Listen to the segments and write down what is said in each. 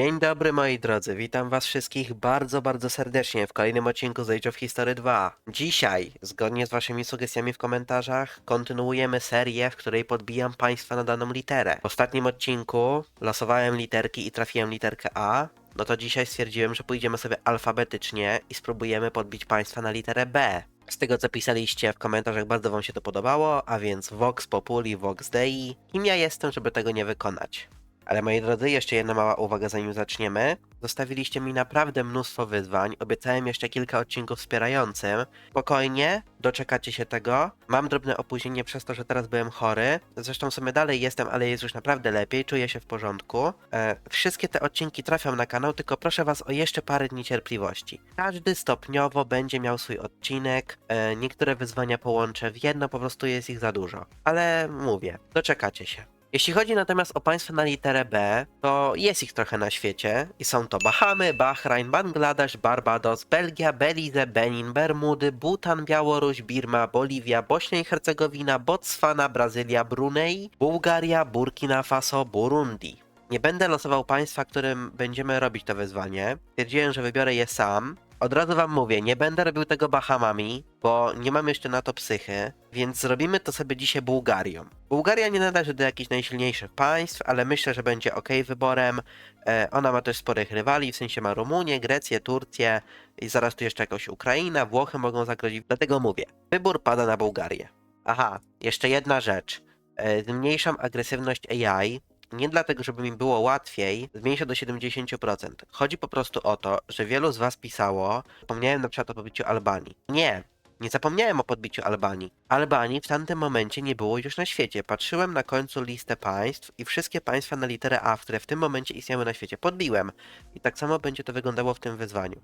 Dzień dobry moi drodzy, witam was wszystkich bardzo, bardzo serdecznie w kolejnym odcinku z Age of History 2. Dzisiaj, zgodnie z waszymi sugestiami w komentarzach, kontynuujemy serię, w której podbijam państwa na daną literę. W ostatnim odcinku losowałem literki i trafiłem literkę A, no to dzisiaj stwierdziłem, że pójdziemy sobie alfabetycznie i spróbujemy podbić państwa na literę B. Z tego co pisaliście w komentarzach bardzo wam się to podobało, a więc Vox Populi, Vox Dei. Kim ja jestem, żeby tego nie wykonać? Ale moi drodzy, jeszcze jedna mała uwaga zanim zaczniemy. Zostawiliście mi naprawdę mnóstwo wyzwań, obiecałem jeszcze kilka odcinków wspierającym. Spokojnie, doczekacie się tego. Mam drobne opóźnienie przez to, że teraz byłem chory. Zresztą w sumie dalej jestem, ale jest już naprawdę lepiej, czuję się w porządku. E, wszystkie te odcinki trafią na kanał, tylko proszę was o jeszcze parę dni cierpliwości. Każdy stopniowo będzie miał swój odcinek. E, niektóre wyzwania połączę w jedno, po prostu jest ich za dużo. Ale mówię, doczekacie się. Jeśli chodzi natomiast o państwa na literę B, to jest ich trochę na świecie i są to Bahamy, Bahrain, Bangladesz, Barbados, Belgia, Belize, Benin, Bermudy, Bhutan, Białoruś, Birma, Boliwia, Bośnia i Hercegowina, Botswana, Brazylia, Brunei, Bułgaria, Burkina Faso, Burundi. Nie będę losował państwa, którym będziemy robić to wyzwanie. Stwierdziłem, że wybiorę je sam. Od razu wam mówię, nie będę robił tego Bahamami, bo nie mam jeszcze na to psychy, więc zrobimy to sobie dzisiaj Bułgarią. Bułgaria nie należy do jakichś najsilniejszych państw, ale myślę, że będzie ok wyborem. E, ona ma też sporych rywali, w sensie ma Rumunię, Grecję, Turcję i zaraz tu jeszcze jakoś Ukraina, Włochy mogą zagrozić, dlatego mówię, wybór pada na Bułgarię. Aha, jeszcze jedna rzecz. E, zmniejszam agresywność AI, nie dlatego, żeby mi było łatwiej, zmniejszę do 70%. Chodzi po prostu o to, że wielu z Was pisało, zapomniałem na przykład o podbiciu Albanii. Nie, nie zapomniałem o podbiciu Albanii. Albanii w tamtym momencie nie było już na świecie. Patrzyłem na końcu listę państw i wszystkie państwa na literę A, które w tym momencie istniały na świecie, podbiłem. I tak samo będzie to wyglądało w tym wyzwaniu.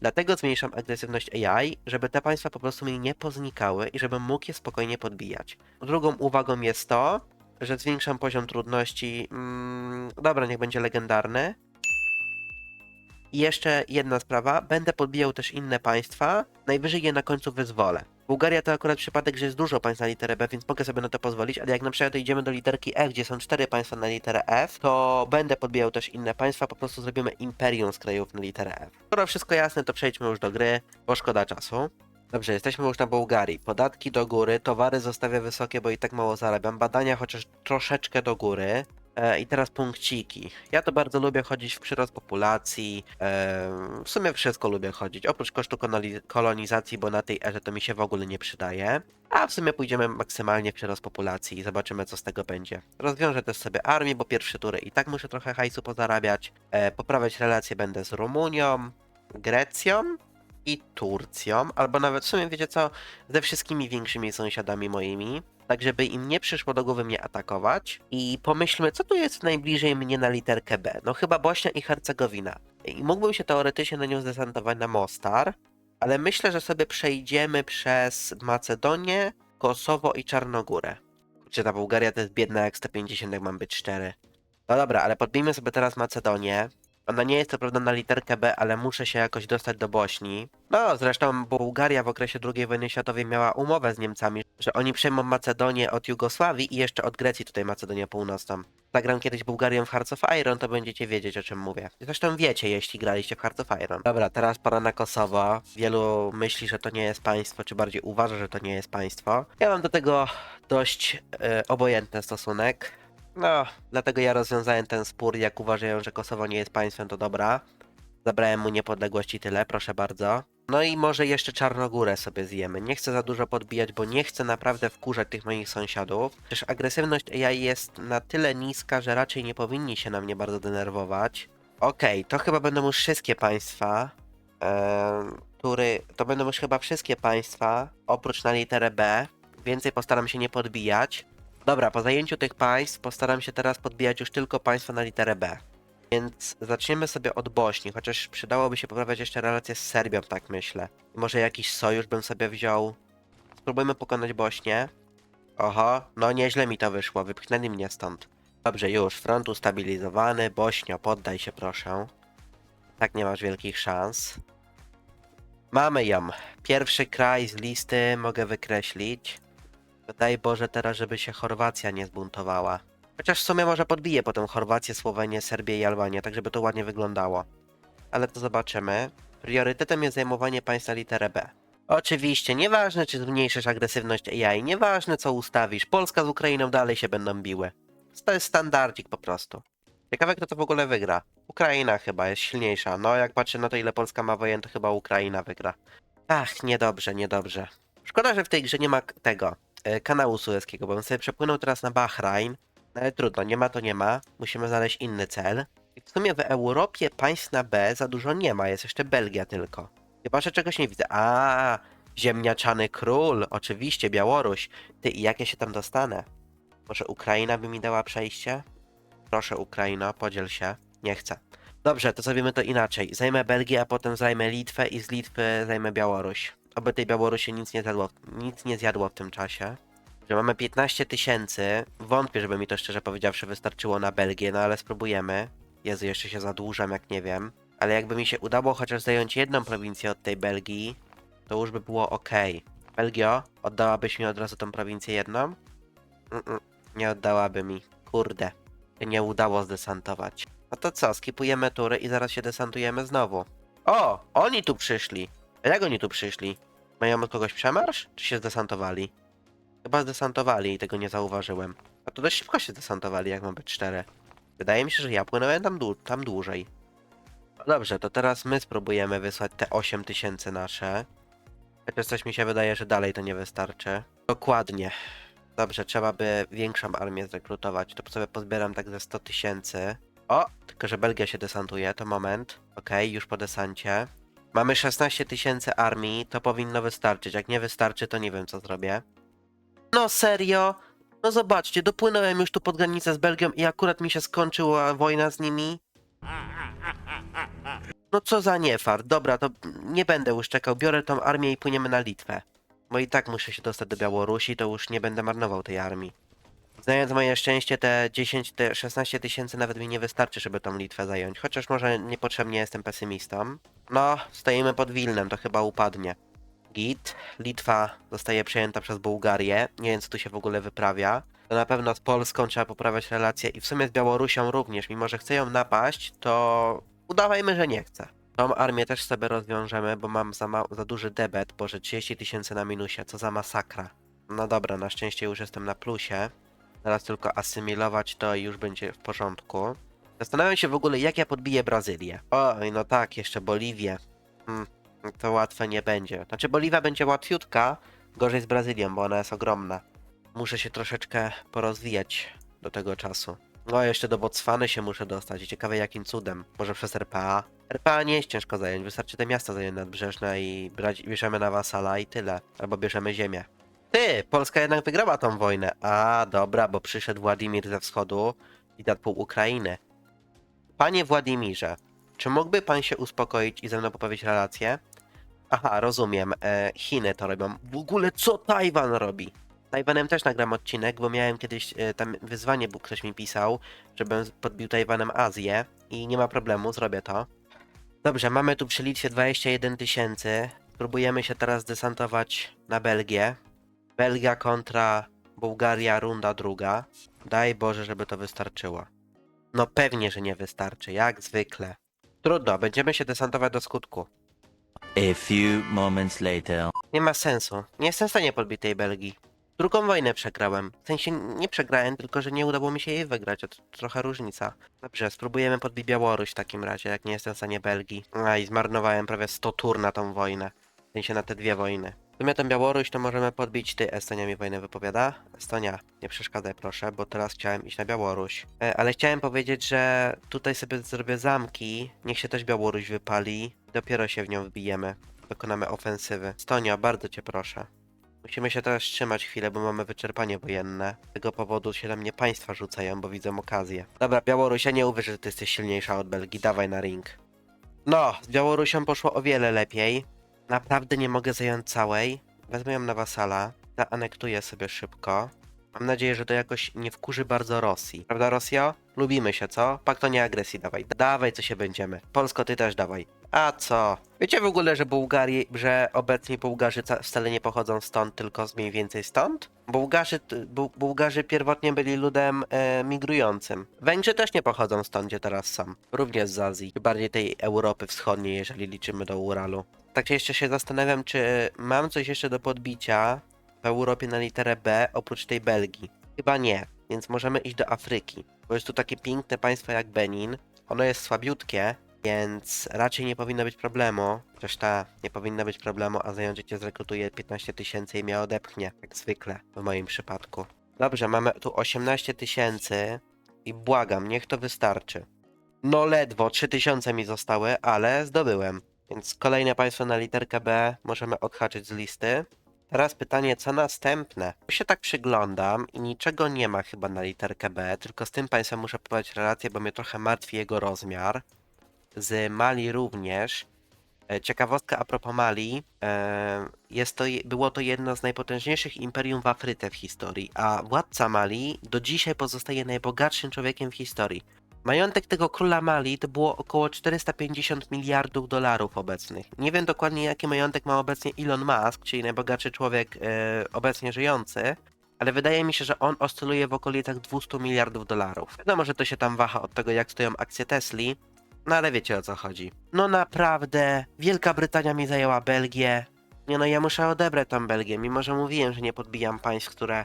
Dlatego zmniejszam agresywność AI, żeby te państwa po prostu mi nie poznikały i żebym mógł je spokojnie podbijać. Drugą uwagą jest to, że zwiększam poziom trudności. Mm, dobra, niech będzie legendarny. I jeszcze jedna sprawa, będę podbijał też inne państwa, najwyżej je na końcu wyzwolę. Bułgaria to akurat przypadek, że jest dużo państw na literę B, więc mogę sobie na to pozwolić, ale jak na przykład idziemy do literki F, gdzie są cztery państwa na literę F, to będę podbijał też inne państwa, po prostu zrobimy imperium z krajów na literę F. Skoro wszystko jasne, to przejdźmy już do gry, bo szkoda czasu. Dobrze, jesteśmy już na Bułgarii. Podatki do góry, towary zostawię wysokie, bo i tak mało zarabiam. Badania chociaż troszeczkę do góry. E, I teraz punkciki. Ja to bardzo lubię chodzić w przyrost populacji. E, w sumie wszystko lubię chodzić, oprócz kosztu koloni- kolonizacji, bo na tej erze to mi się w ogóle nie przydaje. A w sumie pójdziemy maksymalnie w przyrost populacji i zobaczymy, co z tego będzie. Rozwiążę też sobie armię, bo pierwsze tury i tak muszę trochę hajsu pozarabiać. E, poprawiać relacje będę z Rumunią, Grecją i Turcją, albo nawet w sumie wiecie co, ze wszystkimi większymi sąsiadami moimi, tak żeby im nie przyszło do głowy mnie atakować i pomyślmy, co tu jest najbliżej mnie na literkę B. No chyba Bośnia i Hercegowina. I mógłbym się teoretycznie na nią zdesantować na Mostar, ale myślę, że sobie przejdziemy przez Macedonię, Kosowo i Czarnogórę. Czy ta Bułgaria to jest biedna jak 150, jak mam być szczery. No dobra, ale podbijmy sobie teraz Macedonię. Ona nie jest to prawda na literkę B, ale muszę się jakoś dostać do Bośni. No, zresztą Bułgaria w okresie II wojny światowej miała umowę z Niemcami, że oni przejmą Macedonię od Jugosławii i jeszcze od Grecji tutaj Macedonię Północną. Zagram kiedyś Bułgarią w Hearts of Iron, to będziecie wiedzieć o czym mówię. Zresztą wiecie, jeśli graliście w Hearts of Iron. Dobra, teraz pora na Kosowo. Wielu myśli, że to nie jest państwo, czy bardziej uważa, że to nie jest państwo. Ja mam do tego dość e, obojętny stosunek. No, dlatego ja rozwiązałem ten spór, jak uważają, że Kosowo nie jest państwem, to dobra. Zabrałem mu niepodległość i tyle, proszę bardzo. No i może jeszcze Czarnogórę sobie zjemy. Nie chcę za dużo podbijać, bo nie chcę naprawdę wkurzać tych moich sąsiadów. Też agresywność AI jest na tyle niska, że raczej nie powinni się na mnie bardzo denerwować. Okej, to chyba będą już wszystkie państwa. Eee, który, to będą już chyba wszystkie państwa, oprócz na literę B. Więcej postaram się nie podbijać. Dobra, po zajęciu tych państw postaram się teraz podbijać już tylko państwa na literę B. Więc zaczniemy sobie od Bośni, chociaż przydałoby się poprawiać jeszcze relacje z Serbią, tak myślę. Może jakiś sojusz bym sobie wziął. Spróbujmy pokonać Bośnię. Oho, no nieźle mi to wyszło, wypchnęli mnie stąd. Dobrze, już, front ustabilizowany. Bośnio, poddaj się proszę. Tak nie masz wielkich szans. Mamy ją. Pierwszy kraj z listy mogę wykreślić. Daj Boże teraz, żeby się Chorwacja nie zbuntowała. Chociaż w sumie może podbije potem Chorwację, Słowenię, Serbię i Albanię, tak żeby to ładnie wyglądało. Ale to zobaczymy. Priorytetem jest zajmowanie państw na literę B. Oczywiście, nieważne czy zmniejszysz agresywność AI, nieważne co ustawisz, Polska z Ukrainą dalej się będą biły. To jest standardzik po prostu. Ciekawe kto to w ogóle wygra. Ukraina chyba jest silniejsza. No jak patrzę na to ile Polska ma wojen, to chyba Ukraina wygra. Ach, niedobrze, niedobrze. Szkoda, że w tej grze nie ma tego kanału sueskiego, bo bym sobie przepłynął teraz na Bahrajn. No ale trudno, nie ma to nie ma. Musimy znaleźć inny cel. I w sumie w Europie państw na B za dużo nie ma, jest jeszcze Belgia tylko. Chyba, że czegoś nie widzę. A, ziemniaczany król, oczywiście, Białoruś. Ty, i jak ja się tam dostanę? Może Ukraina by mi dała przejście? Proszę, Ukraino, podziel się. Nie chcę. Dobrze, to zrobimy to inaczej. Zajmę Belgię, a potem zajmę Litwę i z Litwy zajmę Białoruś. Oby tej Białorusi nic nie zjadło, nic nie zjadło w tym czasie. Że mamy 15 tysięcy. Wątpię, żeby mi to szczerze powiedziawszy wystarczyło na Belgię, no ale spróbujemy. Jezu, jeszcze się zadłużam, jak nie wiem. Ale jakby mi się udało chociaż zająć jedną prowincję od tej Belgii, to już by było ok. Belgio, oddałabyś mi od razu tą prowincję jedną? Mm-mm, nie oddałaby mi. Kurde. Nie udało zdesantować. No to co, skipujemy tury i zaraz się desantujemy znowu. O! Oni tu przyszli! Jak oni tu przyszli? Mają od kogoś przemarsz? Czy się zdesantowali? Chyba zdesantowali i tego nie zauważyłem. A to dość szybko się zdesantowali, jak mam być szczery. Wydaje mi się, że ja płynąłem tam, dłu- tam dłużej. No dobrze, to teraz my spróbujemy wysłać te 8000 nasze. Chociaż coś mi się wydaje, że dalej to nie wystarczy. Dokładnie. Dobrze, trzeba by większą armię zrekrutować. To sobie pozbieram tak ze 100 tysięcy. O, tylko że Belgia się desantuje, to moment. Okej, już po desancie. Mamy 16 tysięcy armii, to powinno wystarczyć. Jak nie wystarczy, to nie wiem co zrobię. No serio? No zobaczcie, dopłynąłem już tu pod granicę z Belgią i akurat mi się skończyła wojna z nimi. No co za niefart. Dobra, to nie będę już czekał. Biorę tą armię i płyniemy na Litwę. Bo i tak muszę się dostać do Białorusi, to już nie będę marnował tej armii. Znając moje szczęście, te 10, te 16 tysięcy nawet mi nie wystarczy, żeby tą Litwę zająć. Chociaż może niepotrzebnie jestem pesymistą. No, stoimy pod Wilnem, to chyba upadnie. Git. Litwa zostaje przejęta przez Bułgarię. Nie wiem, co tu się w ogóle wyprawia. To na pewno z Polską trzeba poprawiać relacje i w sumie z Białorusią również. Mimo, że chce ją napaść, to udawajmy, że nie chce. Tą armię też sobie rozwiążemy, bo mam za, za duży debet. Boże, 30 tysięcy na minusie, co za masakra. No dobra, na szczęście już jestem na plusie. Teraz tylko asymilować to i już będzie w porządku. Zastanawiam się w ogóle, jak ja podbiję Brazylię. Oj, no tak, jeszcze Boliwię. Hmm, to łatwe nie będzie. Znaczy, Boliwia będzie łatwiutka, gorzej z Brazylią, bo ona jest ogromna. Muszę się troszeczkę porozwijać do tego czasu. No, jeszcze do Botswany się muszę dostać. Ciekawe jakim cudem. Może przez RPA? RPA nie jest ciężko zająć, wystarczy te miasta zająć nadbrzeżne i brać, bierzemy na wasala i tyle. Albo bierzemy ziemię. Ty, Polska jednak wygrała tą wojnę. A, dobra, bo przyszedł Władimir ze wschodu i dał pół Ukrainy. Panie Władimirze, czy mógłby pan się uspokoić i ze mną poprawić relacje? Aha, rozumiem. E, Chiny to robią. W ogóle co Tajwan robi? Tajwanem też nagram odcinek, bo miałem kiedyś e, tam wyzwanie, bo ktoś mi pisał, żebym podbił Tajwanem Azję i nie ma problemu, zrobię to. Dobrze, mamy tu przy Litwie 21 tysięcy. Spróbujemy się teraz desantować na Belgię. Belgia kontra Bułgaria, runda druga. Daj Boże, żeby to wystarczyło. No pewnie, że nie wystarczy, jak zwykle. Trudno, będziemy się desantować do skutku. A few moments later. Nie ma sensu. Nie jestem w stanie podbić tej Belgii. Drugą wojnę przegrałem. W sensie nie przegrałem, tylko że nie udało mi się jej wygrać. To trochę różnica. Dobrze, spróbujemy podbić Białoruś w takim razie, jak nie jestem w stanie Belgii. A i zmarnowałem prawie 100 tur na tą wojnę. W sensie na te dwie wojny. Sumie Białoruś to możemy podbić. Ty, Estonia mi wojnę wypowiada? Estonia, nie przeszkadzaj proszę, bo teraz chciałem iść na Białoruś. E, ale chciałem powiedzieć, że tutaj sobie zrobię zamki. Niech się też Białoruś wypali. Dopiero się w nią wbijemy. Dokonamy ofensywy. Estonia, bardzo cię proszę. Musimy się teraz trzymać chwilę, bo mamy wyczerpanie wojenne. Z tego powodu się na mnie państwa rzucają, bo widzą okazję. Dobra, Białoruś, ja nie uwierzę, że ty jesteś silniejsza od Belgii. Dawaj na ring. No, z Białorusią poszło o wiele lepiej. Naprawdę nie mogę zająć całej. Wezmę ją na wasala. Zaanektuję sobie szybko. Mam nadzieję, że to jakoś nie wkurzy bardzo Rosji. Prawda, Rosjo? Lubimy się, co? Pakt o nieagresji dawaj. Dawaj, co się będziemy. Polsko, ty też dawaj. A co? Wiecie w ogóle, że Bułgarii, że obecni Bułgarzy ca- wcale nie pochodzą stąd, tylko mniej więcej stąd? Bułgarzy, Bu- Bułgarzy pierwotnie byli ludem e, migrującym. Węgrzy też nie pochodzą stąd, gdzie teraz są. Również z Azji, bardziej tej Europy Wschodniej, jeżeli liczymy do Uralu. Tak jeszcze się zastanawiam, czy mam coś jeszcze do podbicia w Europie na literę B, oprócz tej Belgii. Chyba nie, więc możemy iść do Afryki. Bo jest tu takie piękne państwo jak Benin. Ono jest słabiutkie, więc raczej nie powinno być problemu. Chociaż ta nie powinno być problemu, a zająć cię zrekrutuje 15 tysięcy i mnie odepchnie, jak zwykle w moim przypadku. Dobrze, mamy tu 18 tysięcy i błagam, niech to wystarczy. No ledwo, 3000 mi zostały, ale zdobyłem. Więc kolejne państwo na literkę B możemy odhaczyć z listy. Teraz pytanie, co następne? Ja się tak przyglądam i niczego nie ma chyba na literkę B, tylko z tym państwem muszę poprowadzić relację, bo mnie trochę martwi jego rozmiar. Z Mali również. E, Ciekawostka a propos Mali, e, jest to, było to jedno z najpotężniejszych imperium w Afryce w historii, a władca Mali do dzisiaj pozostaje najbogatszym człowiekiem w historii. Majątek tego króla Mali to było około 450 miliardów dolarów obecnych. Nie wiem dokładnie jaki majątek ma obecnie Elon Musk, czyli najbogatszy człowiek e, obecnie żyjący, ale wydaje mi się, że on oscyluje w okolicach 200 miliardów dolarów. Wiadomo, że to się tam waha od tego jak stoją akcje Tesli, no ale wiecie o co chodzi. No naprawdę, Wielka Brytania mi zajęła Belgię. Nie no, ja muszę odebrać tą Belgię, mimo że mówiłem, że nie podbijam państw, które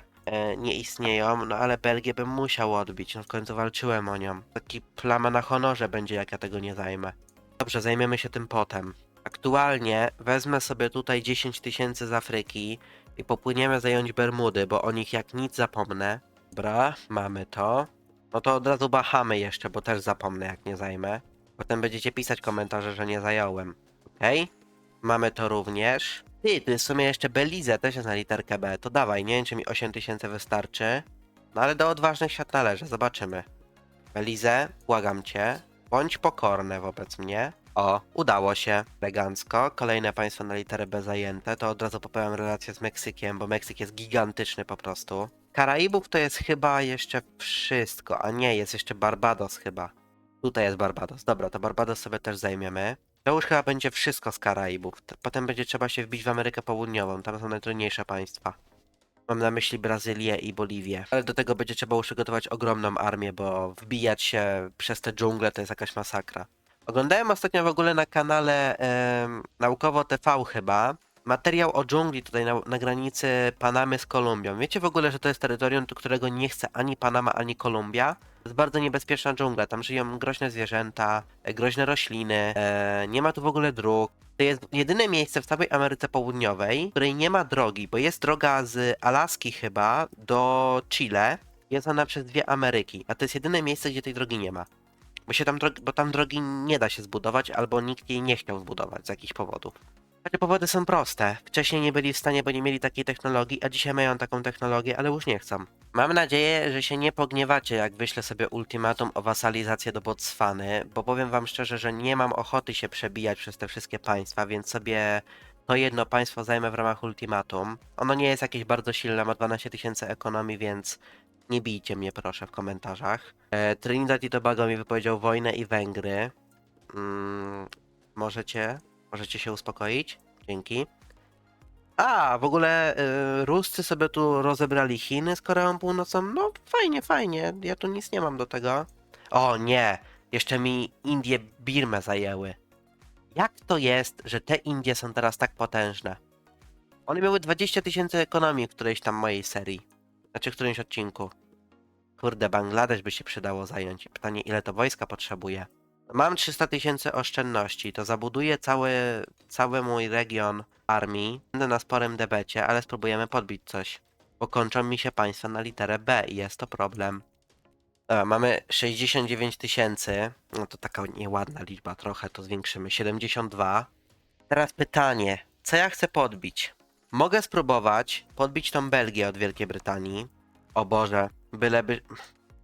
nie istnieją, no ale Belgię bym musiał odbić, no w końcu walczyłem o nią. Taki plama na honorze będzie, jak ja tego nie zajmę. Dobrze, zajmiemy się tym potem. Aktualnie wezmę sobie tutaj 10 tysięcy z Afryki i popłyniemy zająć Bermudy, bo o nich jak nic zapomnę. Dobra, mamy to. No to od razu Bahamy jeszcze, bo też zapomnę jak nie zajmę. Potem będziecie pisać komentarze, że nie zająłem. Okej? Mamy to również. Ty, tu jest w sumie jeszcze Belize, też jest na literkę B. To dawaj, nie wiem czy mi 8000 wystarczy. No ale do odważnych świat należy, zobaczymy. Belize, błagam cię, bądź pokorne wobec mnie. O, udało się. Elegancko. Kolejne państwo na literę B zajęte. To od razu poprawiam relację z Meksykiem, bo Meksyk jest gigantyczny po prostu. Karaibów to jest chyba jeszcze wszystko, a nie, jest jeszcze Barbados chyba. Tutaj jest Barbados. Dobra, to Barbados sobie też zajmiemy. To już chyba będzie wszystko z Karaibów. Potem będzie trzeba się wbić w Amerykę Południową. Tam są najtrudniejsze państwa. Mam na myśli Brazylię i Boliwię. Ale do tego będzie trzeba przygotować ogromną armię, bo wbijać się przez te dżungle to jest jakaś masakra. Oglądałem ostatnio w ogóle na kanale em, Naukowo TV chyba materiał o dżungli tutaj na, na granicy Panamy z Kolumbią. Wiecie w ogóle, że to jest terytorium, do którego nie chce ani Panama, ani Kolumbia? Jest bardzo niebezpieczna dżungla. Tam żyją groźne zwierzęta, e, groźne rośliny, e, nie ma tu w ogóle dróg. To jest jedyne miejsce w całej Ameryce Południowej, w której nie ma drogi, bo jest droga z Alaski chyba do Chile. Jest ona przez dwie Ameryki, a to jest jedyne miejsce, gdzie tej drogi nie ma. Bo, się tam drogi, bo tam drogi nie da się zbudować, albo nikt jej nie chciał zbudować z jakichś powodów. Takie powody są proste. Wcześniej nie byli w stanie, bo nie mieli takiej technologii, a dzisiaj mają taką technologię, ale już nie chcą. Mam nadzieję, że się nie pogniewacie, jak wyślę sobie ultimatum o wasalizację do Botswany, bo powiem wam szczerze, że nie mam ochoty się przebijać przez te wszystkie państwa, więc sobie to jedno państwo zajmę w ramach ultimatum. Ono nie jest jakieś bardzo silne, ma 12 tysięcy ekonomii, więc nie bijcie mnie proszę w komentarzach. E, Trinidad i Tobago mi wypowiedział wojnę i Węgry. Mm, możecie, możecie się uspokoić? Dzięki. A, w ogóle y, Ruscy sobie tu rozebrali Chiny z Koreą Północną. No fajnie, fajnie. Ja tu nic nie mam do tego. O nie, jeszcze mi Indie Birmę zajęły. Jak to jest, że te Indie są teraz tak potężne? One miały 20 tysięcy ekonomii w którejś tam mojej serii. Znaczy w którymś odcinku. Kurde, Bangladesz by się przydało zająć. Pytanie, ile to wojska potrzebuje? Mam 300 tysięcy oszczędności, to zabuduję cały, cały mój region armii. Będę na sporym debecie, ale spróbujemy podbić coś. Bo kończą mi się państwa na literę B i jest to problem. Dobra, mamy 69 tysięcy. No to taka nieładna liczba, trochę to zwiększymy. 72. Teraz pytanie, co ja chcę podbić? Mogę spróbować podbić tą Belgię od Wielkiej Brytanii. O Boże, byleby...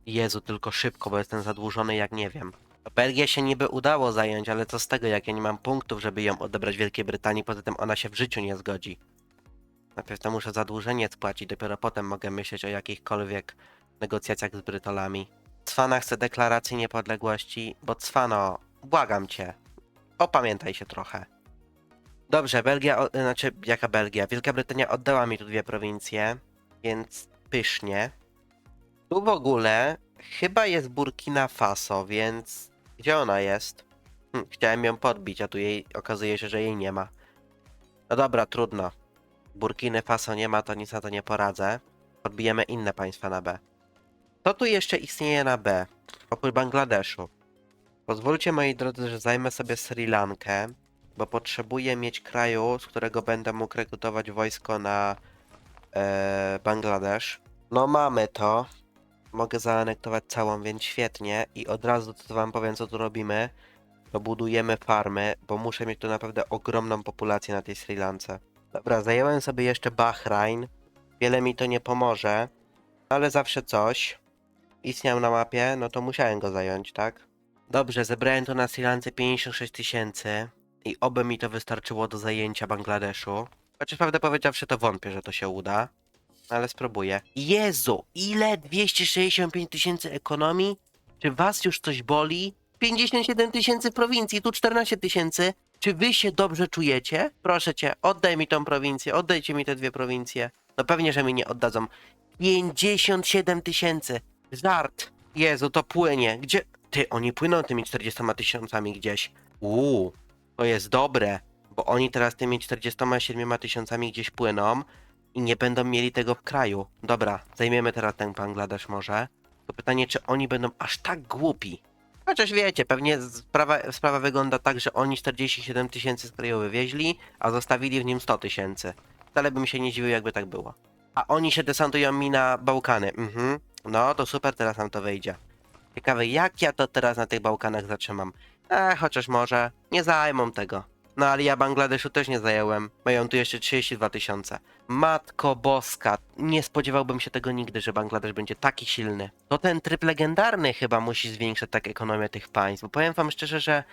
Jezu, tylko szybko, bo jestem zadłużony jak nie wiem. Belgię się niby udało zająć, ale co z tego, jak ja nie mam punktów, żeby ją odebrać Wielkiej Brytanii, poza tym ona się w życiu nie zgodzi. Najpierw to muszę zadłużenie spłacić, dopiero potem mogę myśleć o jakichkolwiek negocjacjach z Brytolami. Cwana chce deklaracji niepodległości, bo Cwano, błagam cię, opamiętaj się trochę. Dobrze, Belgia, o- znaczy jaka Belgia? Wielka Brytania oddała mi tu dwie prowincje. więc pysznie. Tu w ogóle chyba jest Burkina Faso, więc gdzie ona jest? Hm, chciałem ją podbić, a tu jej okazuje się, że jej nie ma. No dobra, trudno. Burkiny Faso nie ma, to nic na to nie poradzę. Podbijemy inne państwa na B. Co tu jeszcze istnieje na B? Oprócz Bangladeszu. Pozwólcie moi drodzy, że zajmę sobie Sri Lankę, bo potrzebuję mieć kraju, z którego będę mógł rekrutować wojsko na e, Bangladesz. No mamy to. Mogę zaanektować całą, więc świetnie. I od razu to wam powiem, co tu robimy. To budujemy farmy, bo muszę mieć tu naprawdę ogromną populację na tej Sri Lance. Dobra, zajęłem sobie jeszcze Bahrain. Wiele mi to nie pomoże, ale zawsze coś. Istniał na mapie, no to musiałem go zająć, tak? Dobrze, zebrałem tu na Sri Lance 56 tysięcy i oby mi to wystarczyło do zajęcia Bangladeszu. Chociaż prawdę powiedziawszy, to wątpię, że to się uda, ale spróbuję. Jezu, ile? 265 tysięcy ekonomii? Czy was już coś boli? 57 tysięcy prowincji, tu 14 tysięcy. Czy wy się dobrze czujecie? Proszę cię, oddaj mi tą prowincję, oddajcie mi te dwie prowincje. No pewnie, że mi nie oddadzą. 57 tysięcy. Żart. Jezu, to płynie. Gdzie? Ty, oni płyną tymi 40 tysiącami gdzieś. Uuu, to jest dobre, bo oni teraz tymi 47 tysiącami gdzieś płyną i nie będą mieli tego w kraju. Dobra, zajmiemy teraz ten Bangladesz może. To pytanie, czy oni będą aż tak głupi? Chociaż wiecie, pewnie sprawa, sprawa wygląda tak, że oni 47 tysięcy z kraju wywieźli, a zostawili w nim 100 tysięcy. Wcale bym się nie dziwił, jakby tak było. A oni się desantują mi na Bałkany. Mhm. No, to super, teraz nam to wyjdzie. Ciekawe, jak ja to teraz na tych Bałkanach zatrzymam. E, chociaż może nie zajmą tego. No ale ja Bangladeszu też nie zająłem. Mają tu jeszcze 32 tysiące. Matko boska, nie spodziewałbym się tego nigdy, że Bangladesz będzie taki silny. To ten tryb legendarny chyba musi zwiększać tak ekonomię tych państw. Bo powiem wam szczerze, że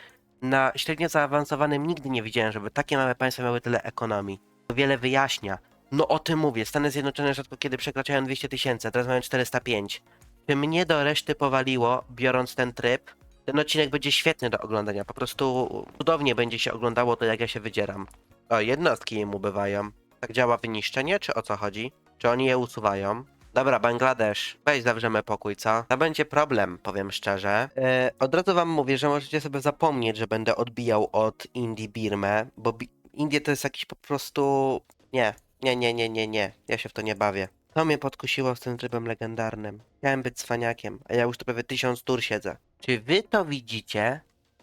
na średnio zaawansowanym nigdy nie widziałem, żeby takie małe państwa miały tyle ekonomii. To wiele wyjaśnia. No o tym mówię. Stany Zjednoczone rzadko kiedy przekraczają 200 tysięcy, teraz mają 405. Czy mnie do reszty powaliło, biorąc ten tryb? Ten odcinek będzie świetny do oglądania. Po prostu cudownie będzie się oglądało to, jak ja się wydzieram. O, jednostki im ubywają. Tak działa wyniszczenie, czy o co chodzi? Czy oni je usuwają? Dobra, Bangladesz, weź zawrzemy pokój, co? To będzie problem, powiem szczerze. E, od razu wam mówię, że możecie sobie zapomnieć, że będę odbijał od Indii Birmę, bo Bi Indie to jest jakiś po prostu... Nie, nie, nie, nie, nie, nie. Ja się w to nie bawię. To mnie podkusiło z tym trybem legendarnym. Chciałem być cwaniakiem, a ja już tu prawie tysiąc tur siedzę. Czy wy to widzicie?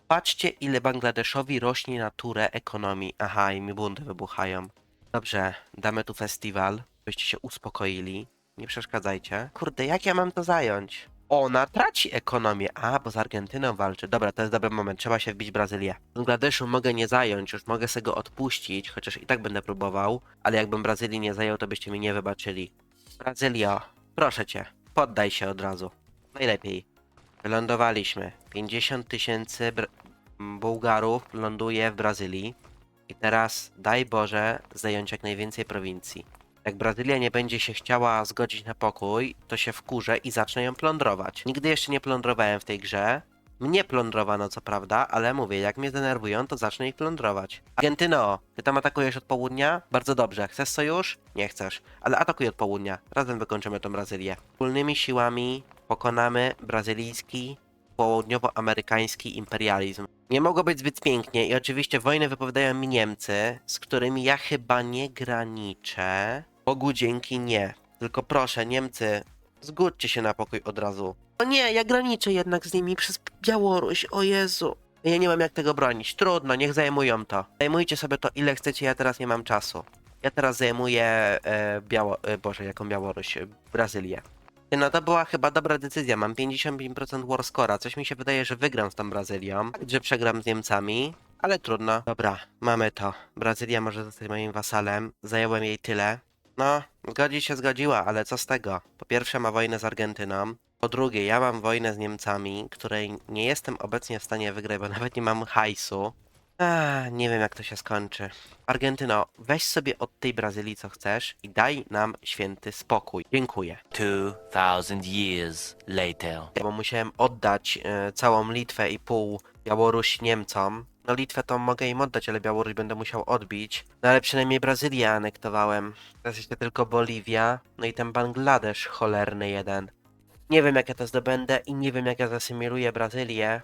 Patrzcie, ile Bangladeszowi rośnie na turę ekonomii. Aha, i mi bunty wybuchają. Dobrze, damy tu festiwal, byście się uspokoili. Nie przeszkadzajcie. Kurde, jak ja mam to zająć? Ona traci ekonomię. A, bo z Argentyną walczy. Dobra, to jest dobry moment. Trzeba się wbić Brazylię. Bangladeszu mogę nie zająć, już mogę sobie go odpuścić, chociaż i tak będę próbował. Ale jakbym Brazylii nie zajął, to byście mi nie wybaczyli. Brazylio, proszę cię, poddaj się od razu. Najlepiej. Wylądowaliśmy. 50 tysięcy Bułgarów ląduje w Brazylii. I teraz, daj Boże, zająć jak najwięcej prowincji. Jak Brazylia nie będzie się chciała zgodzić na pokój, to się wkurzę i zacznę ją plądrować. Nigdy jeszcze nie plądrowałem w tej grze. Mnie plądrowano co prawda, ale mówię, jak mnie denerwują, to zacznę ich plądrować. Argentyno, ty tam atakujesz od południa? Bardzo dobrze. Chcesz sojusz? Nie chcesz. Ale atakuj od południa. Razem wykończymy tą Brazylię. Wspólnymi siłami pokonamy brazylijski, południowoamerykański imperializm. Nie mogło być zbyt pięknie i oczywiście wojnę wypowiadają mi Niemcy, z którymi ja chyba nie graniczę. Bogu dzięki nie. Tylko proszę, Niemcy, zgódźcie się na pokój od razu. O nie, ja graniczę jednak z nimi przez Białoruś, o Jezu. Ja nie mam jak tego bronić. Trudno, niech zajmują to. Zajmujcie sobie to ile chcecie, ja teraz nie mam czasu. Ja teraz zajmuję e, Biało... E, Boże, jaką Białoruś? E, Brazylię. No to była chyba dobra decyzja. Mam 55% war score'a. Coś mi się wydaje, że wygram z tą Brazylią. Fakt, że przegram z Niemcami. Ale trudno. Dobra, mamy to. Brazylia może zostać moim wasalem. Zająłem jej tyle. No, zgodzić się zgodziła, ale co z tego? Po pierwsze ma wojnę z Argentyną. Po drugie, ja mam wojnę z Niemcami, której nie jestem obecnie w stanie wygrać, bo nawet nie mam hajsu. Nie wiem jak to się skończy. Argentyno, weź sobie od tej Brazylii co chcesz i daj nam święty spokój. Dziękuję. 2000 years later. Bo musiałem oddać e, całą Litwę i pół Białoruś Niemcom. No Litwę to mogę im oddać, ale Białoruś będę musiał odbić. No ale przynajmniej Brazylię anektowałem. Teraz jeszcze tylko Boliwia. No i ten Bangladesz cholerny jeden. Nie wiem jak ja to zdobędę i nie wiem jak ja zasymiluję Brazylię.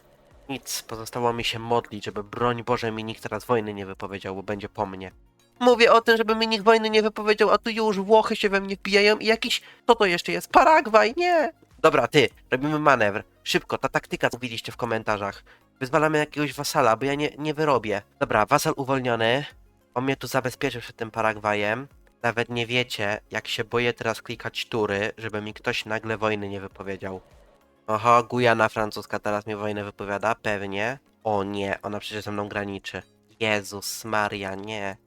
Nic, pozostało mi się modlić, żeby broń Boże mi nikt teraz wojny nie wypowiedział, bo będzie po mnie. Mówię o tym, żeby mi nikt wojny nie wypowiedział, a tu już Włochy się we mnie wbijają i jakiś... Co to jeszcze jest? Paragwaj? Nie! Dobra, ty, robimy manewr. Szybko, ta taktyka, co mówiliście w komentarzach. Wyzwalamy jakiegoś wasala, bo ja nie, nie wyrobię. Dobra, wasal uwolniony. On mnie tu zabezpieczył przed tym Paragwajem. Nawet nie wiecie, jak się boję teraz klikać tury, żeby mi ktoś nagle wojny nie wypowiedział. Oho, Gujana francuska teraz mi wojnę wypowiada, pewnie. O nie, ona przecież ze mną graniczy. Jezus Maria, nie.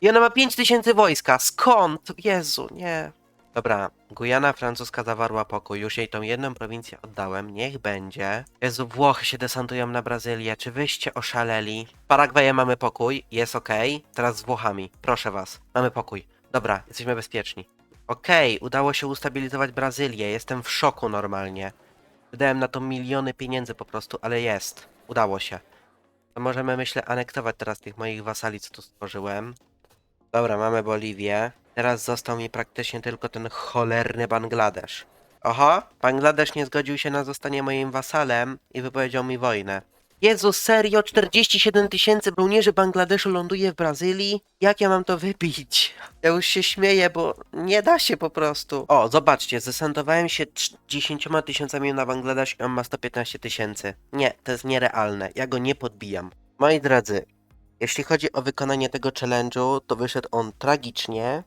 I ona ma 5000 wojska, skąd? Jezu, nie. Dobra, Gujana francuska zawarła pokój, już jej tą jedną prowincję oddałem, niech będzie. Jezu, Włochy się desantują na Brazylię, czy wyście oszaleli? W Paragwajem mamy pokój, jest okej. Teraz z Włochami, proszę was, mamy pokój. Dobra, jesteśmy bezpieczni. Okej, udało się ustabilizować Brazylię, jestem w szoku normalnie. Wydałem na to miliony pieniędzy po prostu, ale jest. Udało się. To możemy, myślę, anektować teraz tych moich wasali, co tu stworzyłem. Dobra, mamy Boliwię. Teraz został mi praktycznie tylko ten cholerny Bangladesz. Oho, Bangladesz nie zgodził się na zostanie moim wasalem i wypowiedział mi wojnę. Jezu, serio? 47 tysięcy żołnierzy Bangladeszu ląduje w Brazylii? Jak ja mam to wybić? Ja już się śmieję, bo nie da się po prostu. O, zobaczcie, zesantowałem się trz- 10 tysiącami na Bangladesz i on ma 115 tysięcy. Nie, to jest nierealne. Ja go nie podbijam. Moi drodzy, jeśli chodzi o wykonanie tego challenge'u, to wyszedł on tragicznie,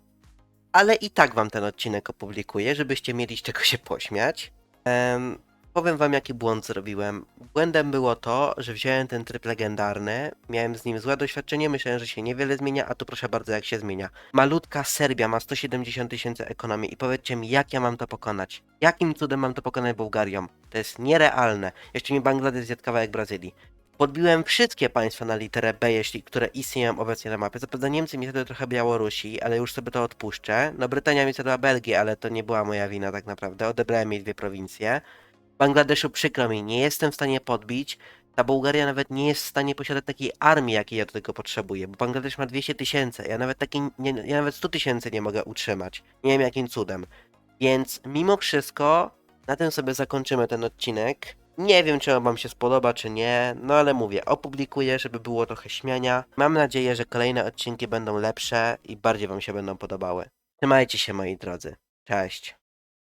ale i tak wam ten odcinek opublikuję, żebyście mieli z czego się pośmiać. Em, powiem wam, jaki błąd zrobiłem. Błędem było to, że wziąłem ten tryb legendarny, miałem z nim złe doświadczenie, myślałem, że się niewiele zmienia, a tu proszę bardzo, jak się zmienia. Malutka Serbia ma 170 tysięcy ekonomii i powiedzcie mi, jak ja mam to pokonać? Jakim cudem mam to pokonać Bułgarią? To jest nierealne. Jeszcze mi Bangladesz zjadł kawałek Brazylii. Podbiłem wszystkie państwa na literę B, jeśli, które istnieją obecnie na mapie. Prawda Niemcy mi zjadły trochę Białorusi, ale już sobie to odpuszczę. No Brytania mi zjadła Belgię, ale to nie była moja wina tak naprawdę. Odebrałem jej dwie prowincje. Bangladeszu przykro mi, nie jestem w stanie podbić. Ta Bułgaria nawet nie jest w stanie posiadać takiej armii, jakiej ja do tego potrzebuję, bo Bangladesz ma 200 tysięcy, ja nawet takiej, nie, ja nawet 100 tysięcy nie mogę utrzymać. Nie wiem jakim cudem. Więc mimo wszystko, na tym sobie zakończymy ten odcinek. Nie wiem, czy on wam się spodoba, czy nie, no ale mówię, opublikuję, żeby było trochę śmiania. Mam nadzieję, że kolejne odcinki będą lepsze i bardziej wam się będą podobały. Trzymajcie się, moi drodzy. Cześć.